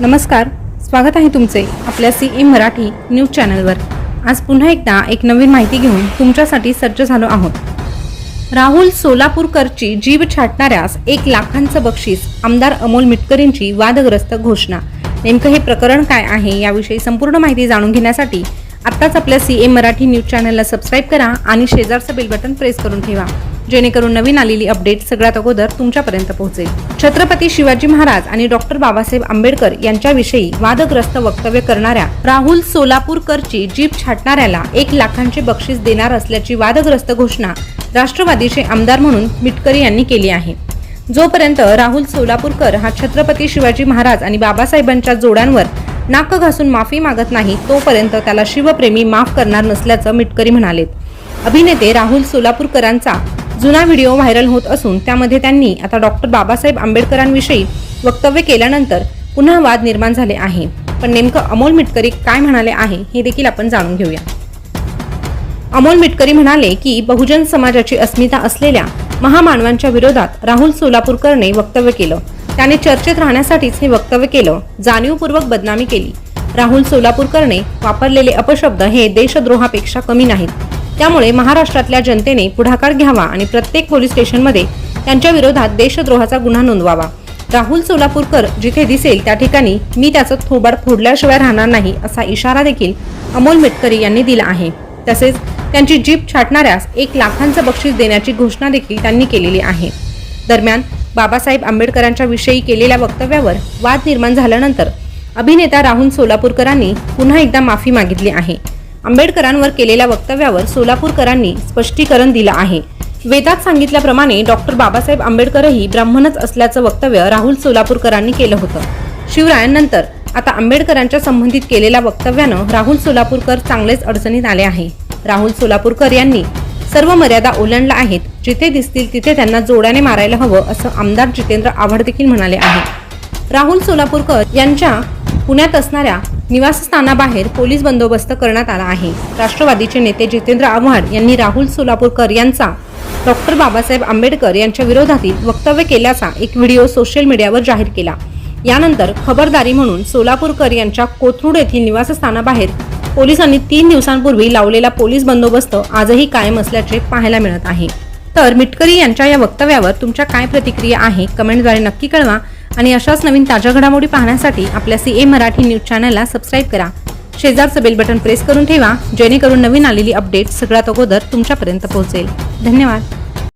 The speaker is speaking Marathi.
नमस्कार स्वागत आहे तुमचे आपल्या सी ई मराठी न्यूज चॅनलवर. आज पुन्हा एकदा एक नवीन माहिती घेऊन तुमच्यासाठी सज्ज झालो आहोत. राहुल सोलापूरकरची जीव छाटणाऱ्यास एक लाखांचं बक्षीस आमदार अमोल मिटकरींची वादग्रस्त घोषणा. नेमकं हे प्रकरण काय आहे याविषयी संपूर्ण माहिती जाणून घेण्यासाठी आत्ताच आपल्या सी एम मराठी न्यूज चॅनलला सबस्क्राईब करा आणि शेजारचं बेल बटन प्रेस करून ठेवा. जेणेकरून नवीन आलेली अपडेट सगळ्यात अगोदर तुमच्यापर्यंत पोहोचेल. छत्रपती शिवाजी महाराज आणि डॉक्टर बाबासाहेब आंबेडकर यांच्याविषयी वादग्रस्त वक्तव्य करणाऱ्या राहुल सोलापूरकरची जीप छाटणाऱ्याला एक लाखांचे बक्षीस देणार असल्याची वादग्रस्त घोषणा राष्ट्रवादीचे आमदार म्हणून मिटकरी यांनी केली आहे. जोपर्यंत राहुल सोलापूरकर हा छत्रपती शिवाजी महाराज आणि बाबासाहेबांच्या जोड्यांवर नाक घासून माफी मागत नाही तोपर्यंत त्याला शिवप्रेमी माफ करणार नसल्याचं मिटकरी म्हणालेत अभिनेते राहुल सोलापूरकरांचा जुना व्हिडिओ व्हायरल होत असून त्यामध्ये त्यांनी आता डॉक्टर बाबासाहेब आंबेडकरांविषयी वक्तव्य केल्यानंतर पुन्हा वाद निर्माण झाले आहे. पण नेमकं अमोल मिटकरी काय म्हणाले आहे हे देखील आपण जाणून घेऊया. अमोल मिटकरी म्हणाले की बहुजन समाजाची अस्मिता असलेल्या महामानवांच्या विरोधात राहुल सोलापूरकरने वक्तव्य केलं. त्याने चर्चेत राहण्यासाठीच हे वक्तव्य केलं. जाणीवपूर्वक बदनामी केली. राहुल सोलापूरकरने वापरलेले अपशब्द हे देशद्रोहापेक्षा कमी नाहीत. त्यामुळे महाराष्ट्रातल्या जनतेने पुढाकार घ्यावा आणि प्रत्येक पोलीस स्टेशनमध्ये त्यांच्या विरोधात देशद्रोहाचा गुन्हा नोंदवावा. राहुल सोलापूरकर जिथे दिसेल त्या ठिकाणी मी त्याचं थोबाड फोडल्याशिवाय राहणार नाही असा इशारा देखील अमोल मिटकरी यांनी दिला आहे. तसेच त्यांची जीप छाटणाऱ्यास एक लाखांचं बक्षीस देण्याची घोषणा देखील त्यांनी केलेली आहे. दरम्यान बाबासाहेब आंबेडकरांच्या विषयी केलेल्या वक्तव्यावर वाद निर्माण झाल्यानंतर अभिनेता राहुल सोलापूरकरांनी पुन्हा एकदा माफी मागितली आहे. आंबेडकरांवर केलेल्या वक्तव्यावर सोलापूरकरांनी स्पष्टीकरण दिलं आहे. वेदात सांगितल्याप्रमाणे डॉक्टर बाबासाहेब आंबेडकरही ब्राह्मणच असल्याचं वक्तव्य राहुल सोलापूरकरांनी केलं होतं. शिवरायांनंतर आता आंबेडकरांच्या संबंधित केलेल्या वक्तव्यानं राहुल सोलापूरकर चांगलेच अडचणीत आले आहे. राहुल सोलापूरकर यांनी सर्व मर्यादा ओलांडल्या आहेत. जिथे दिसतील तिथे त्यांना जोड्याने मारायला हवं असं आमदार जितेंद्र आव्हाड देखील म्हणाले आहे. राहुल सोलापूरकर यांच्या पुण्यात असणाऱ्या निवासस्थानाबाहेर पोलीस बंदोबस्त करण्यात आला आहे. राष्ट्रवादीचे नेते जितेंद्र आव्हाड यांनी राहुल सोलापूरकर यांचा डॉक्टर बाबासाहेब आंबेडकर यांच्या विरोधातील वक्तव्य केल्याचा एक व्हिडिओ सोशल मीडियावर जाहीर केला. यानंतर खबरदारी म्हणून सोलापूरकर यांच्या कोथरूड येथील निवासस्थानाबाहेर पोलिसांनी तीन दिवसांपूर्वी लावलेला पोलीस बंदोबस्त आजही कायम असल्याचे पाहायला मिळत आहे. तर मिटकरी यांच्या या वक्तव्यावर तुमच्या काय प्रतिक्रिया आहे कमेंटद्वारे नक्की कळवा आणि अशाच नवीन ताज्या घडामोडी पाहण्यासाठी आपल्या सी ए मराठी न्यूज चॅनलला सबस्क्राईब करा. शेजारचं बेल बटन प्रेस करून ठेवा जेणेकरून नवीन आलेली अपडेट सगळ्यात अगोदर तुमच्यापर्यंत पोहोचेल. धन्यवाद.